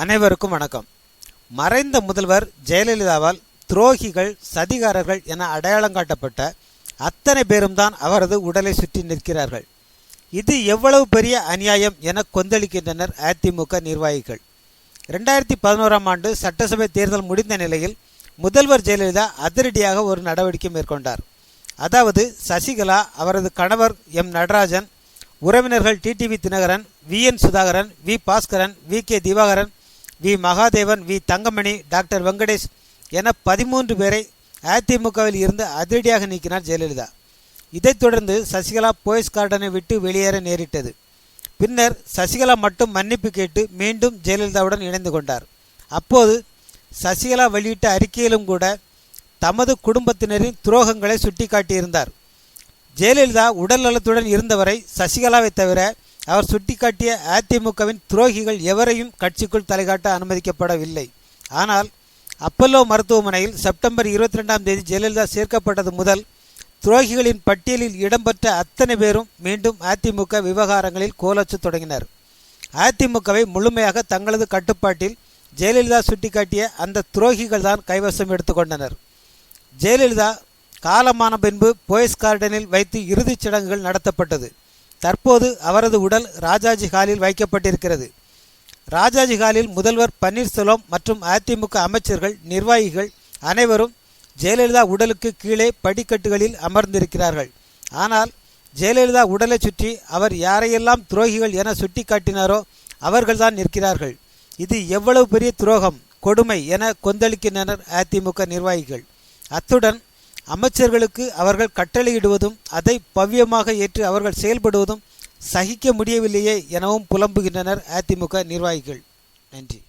அனைவருக்கும் வணக்கம். மறைந்த முதல்வர் ஜெயலலிதாவால் துரோகிகள் சதிகாரர்கள் என அடையாளம் காட்டப்பட்ட அத்தனை பேரும் தான் அவரது உடலை சுற்றி நிற்கிறார்கள். இது எவ்வளவு பெரிய அநியாயம் என கொந்தளிக்கின்றனர் அதிமுக நிர்வாகிகள். ரெண்டாயிரத்தி பதினோராம் ஆண்டு சட்டசபை தேர்தல் முடிந்த நிலையில் முதல்வர் ஜெயலலிதா அதிரடியாக ஒரு நடவடிக்கை மேற்கொண்டார். அதாவது சசிகலா அவரது கணவர் எம் நடராஜன் உறவினர்கள் TTV Dhinakaran V N Sudhakaran V Bhaskaran V K Divakaran V Mahadevan V Thangamani doctor Venkatesh என பதிமூன்று பேரை அதிமுகவில் இருந்து அதிரடியாக நீக்கினார் ஜெயலலிதா. இதைத் தொடர்ந்து சசிகலா போயஸ் கார்டனை விட்டு வெளியேற நேரிட்டது. பின்னர் சசிகலா மட்டும் மன்னிப்பு கேட்டு மீண்டும் ஜெயலலிதாவுடன் இணைந்து கொண்டார். அப்போது சசிகலா வெளியிட்ட அறிக்கையிலும் கூட தமது குடும்பத்தினரின் துரோகங்களை சுட்டிக்காட்டியிருந்தார். ஜெயலலிதா உடல் நலத்துடன் இருந்தவரை சசிகலாவை தவிர அவர் சுட்டிக்காட்டிய அதிமுகவின் துரோகிகள் எவரையும் கட்சிக்குள் தலைகாட்ட அனுமதிக்கப்படவில்லை. ஆனால் அப்பல்லோ மருத்துவமனையில் செப்டம்பர் இருபத்தி ரெண்டாம் தேதி ஜெயலலிதா சேர்க்கப்பட்டது முதல் துரோகிகளின் பட்டியலில் இடம்பெற்ற அத்தனை பேரும் மீண்டும் அதிமுக விவகாரங்களில் கோலச்சு தொடங்கினர். அதிமுகவை முழுமையாக தங்களது கட்டுப்பாட்டில் ஜெயலலிதா சுட்டிக்காட்டிய அந்த துரோகிகள் தான் கைவசம் எடுத்துக்கொண்டனர் ஜெயலலிதா காலமான பின்பு போயஸ் கார்டனில் வைத்து இறுதிச் சடங்குகள் நடத்தப்பட்டது. தற்போது அவரது உடல் ராஜாஜி ஹாலில் வைக்கப்பட்டிருக்கிறது. ராஜாஜி ஹாலில் முதல்வர் பன்னீர்செல்வம் மற்றும் அதிமுக அமைச்சர்கள் நிர்வாகிகள் அனைவரும் ஜெயலலிதா உடலுக்கு கீழே படிக்கட்டுகளில் அமர்ந்திருக்கிறார்கள். ஆனால் ஜெயலலிதா உடலை சுற்றி அவர் யாரையெல்லாம் துரோகிகள் என சுட்டிக்காட்டினாரோ அவர்கள்தான் நிற்கிறார்கள். இது எவ்வளவு பெரிய துரோகம் கொடுமை என கொந்தளிக்கின்றனர் அதிமுக நிர்வாகிகள். அத்துடன் அமைச்சர்களுக்கு அவர்கள் கட்டளையிடுவதும் அதை பவ்யமாக ஏற்று அவர்கள் செயல்படுவதும் சகிக்க முடியவில்லையே எனவும் புலம்புகின்றனர் அதிமுக நிர்வாகிகள். நன்றி.